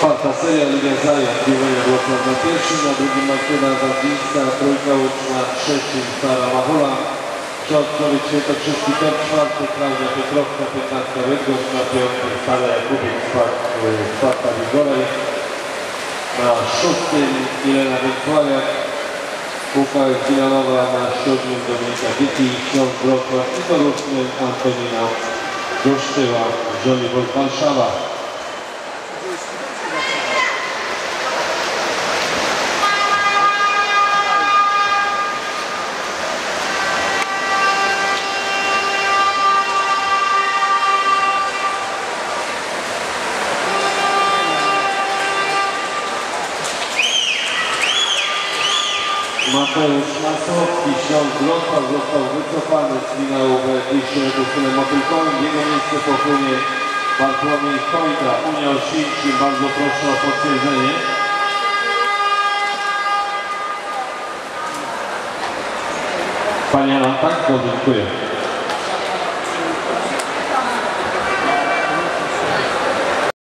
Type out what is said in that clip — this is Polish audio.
Andrzeja Liga Zając, Bielenia Wrocław na pierwszym, na drugim Martyna Zawdzińska, Trójka Łódź na trzecim, Stara Machula, Środkowiec Świętokrzyski, top czwarty, Klaudia Piotrowska, 15 Bydgoszcz, na piątym Stale Jakubik, czwarta Wigoraj, na szóstym Ilena Węcławiak, UKS Wilanowa na siódmym Dominika Wiki, Śląsk Wrocław i to ósmym Antonina Gosztyła, Żolibor Warszawa. Mateusz Masłowski, Śląsk Wrocław został wycofany z finału w 200 metrów stylem motylkowym. W jego miejsce popłynie Bartłomiej Chojda, Unia Oświęcim. Bardzo proszę o potwierdzenie. Pani Anna, tak? Dziękuję.